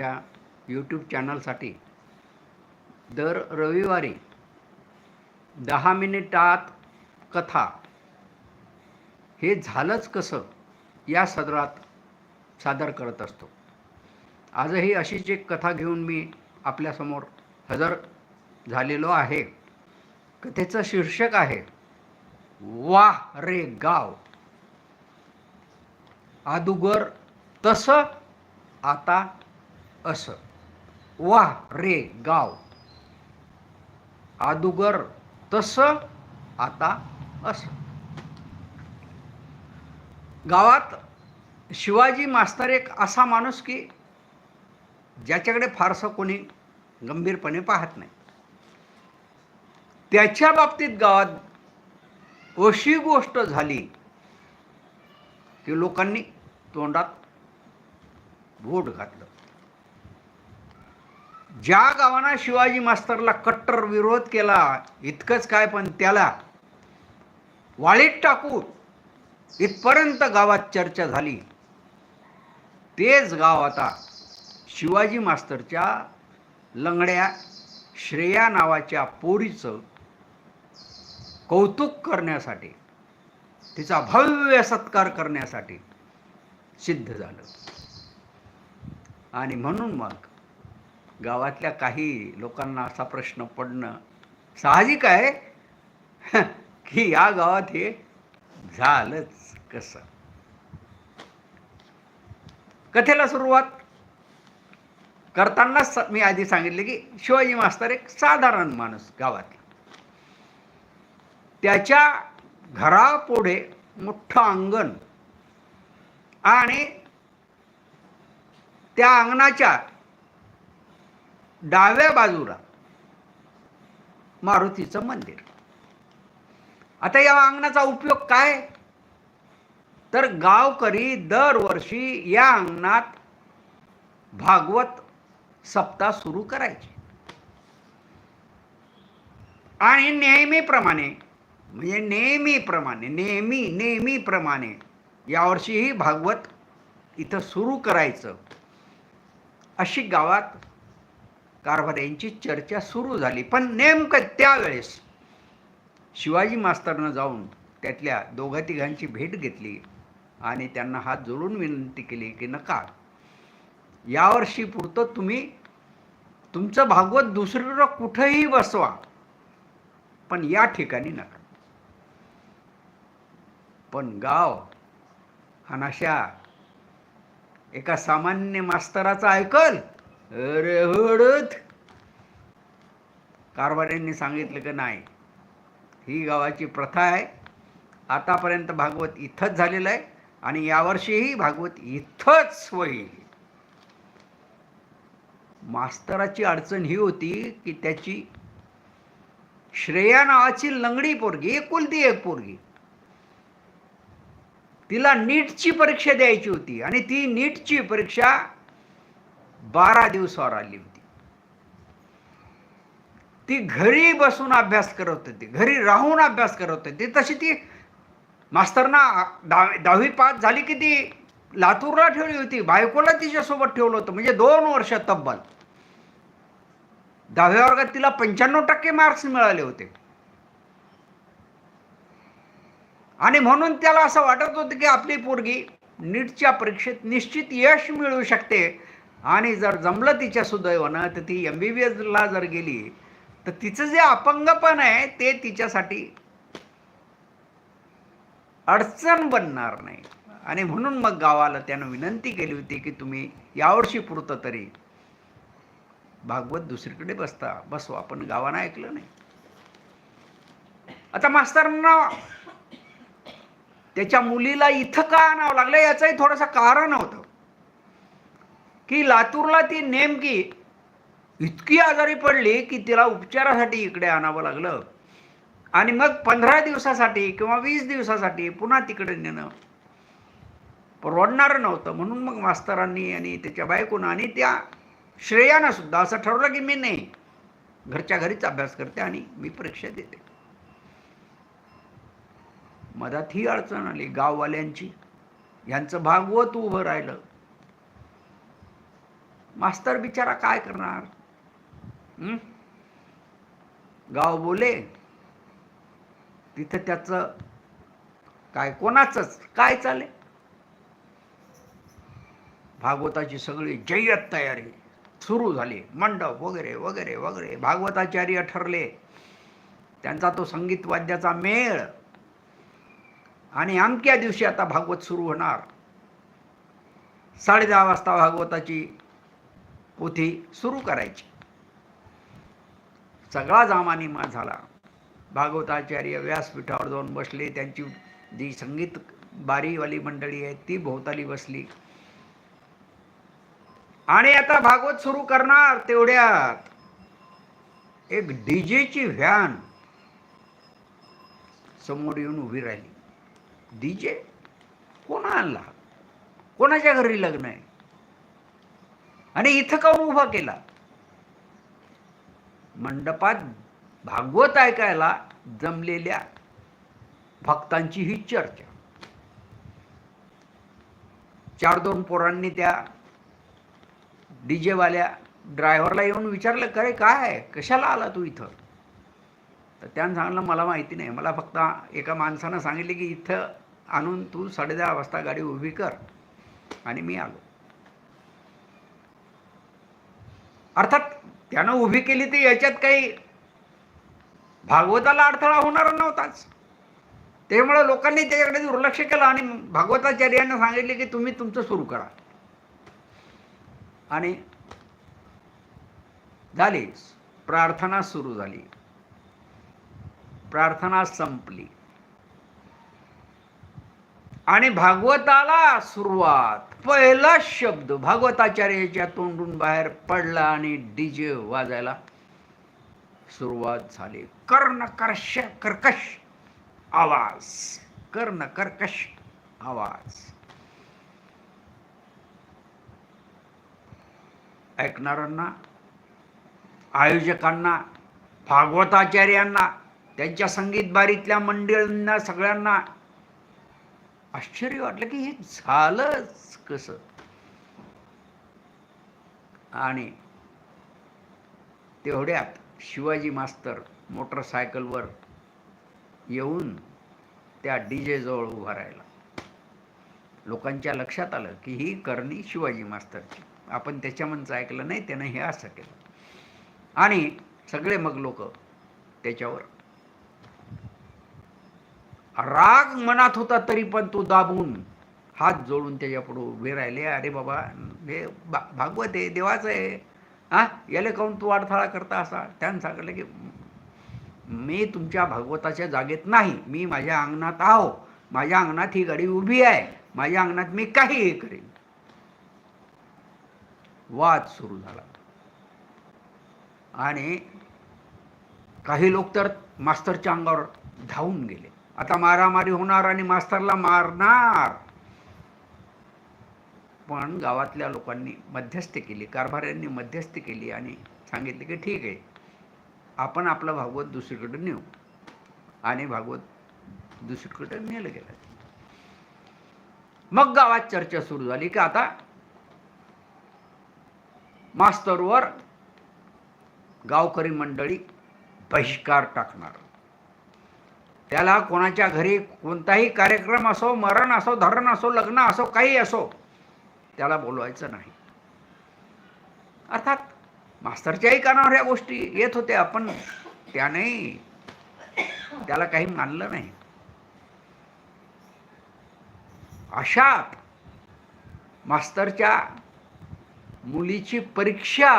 या यूट्यूब चॅनलसाठी दर रविवारी दहा मिनिटात कथा हे झालंच कसं या सदरात सादर करत असतो. आजही अशीच एक कथा घेऊन मी आपल्यासमोर हजर झालेलो आहे. कथेचं शीर्षक आहे वाह रे गाव. आदुगर तसं आता असं. वाह रे गाव. आदुगर तसं आता असं. गावात शिवाजी मास्तर एक असा माणूस की ज्याच्याकडे फारसं कोणी गंभीरपणे पाहत नाही. त्याच्या बाबतीत गावात अशी गोष्ट झाली की लोकांनी तोंडात बोट घातलं. ज्या गावानं शिवाजी मास्तरला कट्टर विरोध केला इतकंच काय पण त्याला? वाळीत टाकू. इथपर्यंत गावात चर्चा झाली. तेच गाव आता शिवाजी मास्तरच्या लंगड्या श्रेया नावाच्या पोरीचं कौतुक करण्यासाठी तिचा भव्य सत्कार करण्यासाठी सिद्ध झालं. आणि म्हणून मग गावातल्या काही लोकांना असा प्रश्न पडणं साहजिक आहे. की या गावात हे झालंच कसं? कथेला सुरुवात करतानाच मी आधी सांगितले की शिवाजी मास्तर एक साधारण माणूस गावातला. त्याच्या घरापुढे मोठं अंगण आणि त्या अंगणाच्या डाव्या बाजूला मारुतीचं मंदिर. आता या अंगणाचा उपयोग काय? तर गावकरी दरवर्षी या अंगणात भागवत सप्ताह सुरू करायचे. आणि नेहमीप्रमाणे म्हणजे नेहमीप्रमाणे नेहमी नेहमीप्रमाणे यावर्षीही भागवत इथं सुरू करायचं. अशी गावात कारभाऱ्यांची चर्चा सुरू झाली. पण नेमकं त्यावेळेस शिवाजी मास्तरनं जाऊन त्यातल्या दोघा तिघांची भेट घेतली आणि त्यांना हात जोडून विनंती केली की नका. यावर्षी पुरतं तुम्ही तुमचं भागवत दुसरीकडं कुठंही बसवा पण या ठिकाणी नका. पण गाव हानाशा एका सामान्य मास्तराचं ऐकल अरे हडत. कारभाऱ्यांनी सांगितलं की नाही ही गावाची प्रथा आहे. आतापर्यंत भागवत इथंच झालेलं आहे आणि यावर्षीही भागवत इथंच होईल. मास्तराची अडचण ही होती की त्याची श्रेया नावाची लंगडी पोरगी एकुलती एक पोरगी तिला नीटची परीक्षा द्यायची होती आणि ती नीटची परीक्षा बारा दिवसावर आली होती. ती घरी बसून अभ्यास करत होती घरी राहून अभ्यास करत होती. तशी ती मास्तरना दहा दहावी पास झाली की ती लातूरला ठेवली होती बायकोला तिच्यासोबत ठेवलं होतं म्हणजे दोन वर्ष तब्बल. दहाव्या वर्गात तिला पंच्याण्णव टक्के मार्क्स मिळाले होते. आणि म्हणून त्याला असं वाटत होतं की आपली पोरगी नीटच्या परीक्षेत निश्चित यश मिळवू शकते आणि जर जमलं तिच्या सुदैवानं तर ती एम बी बी एसला जर गेली तर तिचं जे अपंगपण आहे ते तिच्यासाठी अडचण बनणार नाही. आणि म्हणून मग गावाला त्यानं विनंती केली होती की तुम्ही यावर्षी पुरतं तरी भागवत दुसरीकडे बसता. बसवा आपण गावानं ऐकलं नाही. आता मास्तरांना त्याच्या मुलीला इथं का आणावं लागलं? याचंही थोडंसं कारण होतं. की लातूरला ती नेमकी इतकी आजारी पडली की तिला उपचारासाठी इकडे आणावं लागलं. आणि मग पंधरा दिवसासाठी किंवा वीस दिवसासाठी पुन्हा तिकडे नेणं. परवडणारं नव्हतं. म्हणून मग मास्तरांनी आणि त्याच्या बायकोनं आणि त्या श्रेयानं सुद्धा असं ठरवलं की मी नाही घरच्या घरीच अभ्यास करते आणि मी परीक्षा देते. मधात ही अडचण आली. गाववाल्यांची. यांचं भागवत उभं राहिलं. मास्तर बिचारा काय करणार? गाव बोले. तिथं त्याचं काय कोणाचंच? काय चाले भागवताची सगळी जय्यत तयारी सुरू झाली. मंडप वगैरे वगैरे वगैरे. भागवताचार्य ठरले. त्यांचा तो संगीत वाद्याचा मेळ. आणि अमक्या दिवशी आता भागवत सुरू होणार. साडेदहा वाजता भागवताची पोथी सुरू करायची. सगळा जामानिमा झाला. भागवताचार्य व्यासपीठावर जाऊन बसले. त्यांची जी संगीत बारीवाली मंडळी आहे ती भोवताली बसली. आणि आता भागवत सुरू करणार तेवढ्यात. एक डीजेची व्हॅन समोर येऊन उभी राहिली. डीजे कोणा आणला? कोणाच्या घरी लग्न आहे? आणि इथं काऊन उभा केला? मंडपात भागवत ऐकायला जमलेल्या भक्तांची ही चर्चा. चार दोन पोरांनी त्या डीजेवाल्या ड्रायव्हरला येऊन विचारलं करे काय? आहे? कशाला आला तू इथं? तर त्यानं सांगितलं मला माहिती नाही. मला फक्त एका माणसानं सांगितले की इथं आणून तू साडेदहा वाजता गाडी उभी कर आणि मी आलो. अर्थात त्यानं उभी केली ती याच्यात काही भागवताला अडथळा होणार नव्हताच. त्यामुळे लोकांनी त्याच्याकडे दुर्लक्ष केलं आणि भागवताचार्यांना सांगितले की तुम्ही तुमचं सुरू करा. आणि झाली. प्रार्थना सुरू झाली. प्रार्थना संपली. आणि भागवताला सुरुवात. पहिला शब्द भागवताचार्याच्या तोंडून बाहेर पडला आणि डीजे वाजायला सुरुवात झाली. कर्ण कर्ष कर्कश आवाज. कर्ण कर्कश आवाज. ऐकणाऱ्यांना आयोजकांना भागवताचार्यांना त्यांच्या संगीत बारीतल्या मंडळींना सगळ्यांना आश्चर्य वाटलं की हे झालंच कसं? आणि तेवढ्यात शिवाजी मास्तर मोटरसायकलवर येऊन त्या डी जवळ उभा राहिला. लोकांच्या लक्षात आलं की ही करणी शिवाजी मास्तरची. आपण त्याच्यामनचं ऐकलं नाही त्यानं हे असं केलं. आणि सगळे मग लोक त्याच्यावर राग मनात होता तरी पण तो दाबून हात जोडून त्याच्यापुढं उभे राहिले. अरे बाबा हे भा भागवत आहे देवाचं आहे. हा? याला काहून तू अडथळा करता असा? त्यानं सांगितलं की मी तुमच्या भागवताच्या जागेत नाही. मी माझ्या अंगणात आहो. माझ्या अंगणात ही गाडी उभी आहे. माझ्या अंगणात मी काहीही करेन. वाद सुरू झाला. आणि काही लोक तर मास्तरच्या अंगावर धावून गेले. आता मारामारी होणार आणि मास्तरला मारणार. पण गावातल्या लोकांनी मध्यस्थी केली कारभाऱ्यांनी मध्यस्थी केली आणि सांगितले की ठीक आहे आपण आपलं भागवत दुसरीकडे नेऊ. आणि भागवत दुसरीकडे नेलं गेलं. मग गावात चर्चा सुरू झाली की आता मास्तरवर गावकरी मंडळी बहिष्कार टाकणार. त्याला कोणाच्या घरी कोणताही कार्यक्रम असो मरण असो धरण असो लग्न असो काही असो त्याला बोलवायचं नाही. अर्थात मास्तरच्याही कानावर ह्या गोष्टी येत होत्या पण त्याने त्याला काही मानलं नाही. अशात मास्तरच्या मुलीची परीक्षा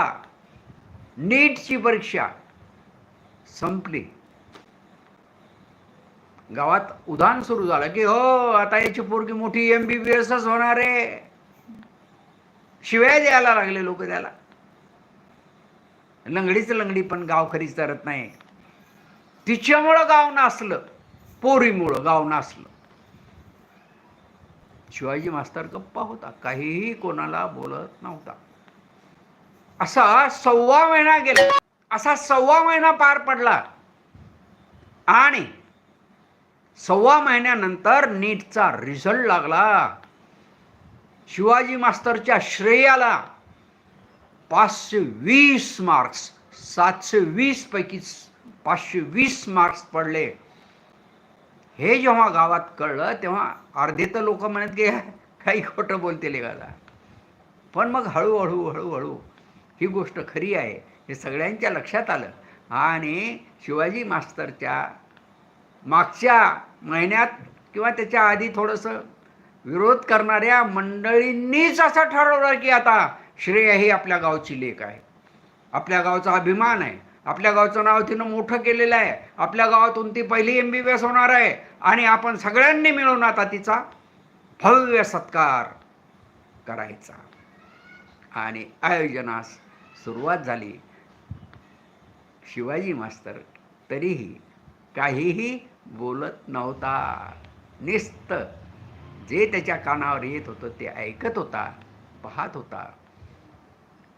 नीटची परीक्षा संपली. गावात उदान सुरू झालं की हो आता याची पोरगी मोठी एम बी बी एसच होणार आहे. शिवाय द्यायला लागले लोक त्याला. लंगडीच लंगडी पण गाव खरीच तरत नाही. तिच्यामुळं गाव नाचलं पोरीमुळं गाव नाचलं शिवाजी मास्तर गप्पा होता काहीही कोणाला बोलत नव्हता. असा सव्वा महिना गेला असा सव्वा महिना पार पडला. आणि सव्वा महिन्यानंतर नीटचा रिझल्ट लागला. शिवाजी मास्तरच्या श्रेयाला पाचशे वीस मार्क्स सातशे वीस पैकी पाचशे वीस मार्क्स पडले. हे जेव्हा गावात कळलं तेव्हा अर्धे तर लोक म्हणत की काही खोटं बोलते गाला. पण मग हळूहळू हळूहळू ही गोष्ट खरी आहे हे सगळ्यांच्या लक्षात आलं. आणि शिवाजी मास्तरच्या मागच्या महिन्यात किंवा त्याच्या आधी थोडंसं विरोध करणाऱ्या मंडळींनीच असं ठरवलं की आता श्रेय ही आपल्या गावची लेख आहे. आपल्या गावचा अभिमान आहे. आपल्या गावचं नाव तिनं मोठं केलेलं आहे. आपल्या गावातून ती पहिली एम बी बी एस होणार आहे आणि आपण सगळ्यांनी मिळून आता तिचा भव्य सत्कार करायचा. आणि आयोजनास सुरुवात झाली. शिवाजी मास्तर तरीही काहीही बोलत नव्हता. निस्त. जे त्याच्या कानावर येत होतं ते ऐकत होता पाहत होता.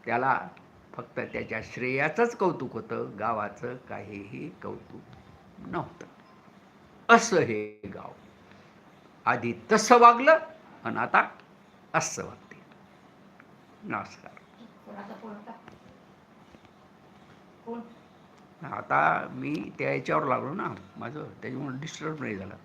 त्याला फक्त त्याच्या श्रेयाचंच कौतुक होतं गावाचं काहीही कौतुक नव्हतं. असं हे गाव. आधी तसं वागलं आणि आता असं वागते. नमस्कार कोणाचा फोन होता कोण आता मी त्या याच्यावर लागलो ना. माझं त्याच्यामुळे डिस्टर्ब नाही झालं.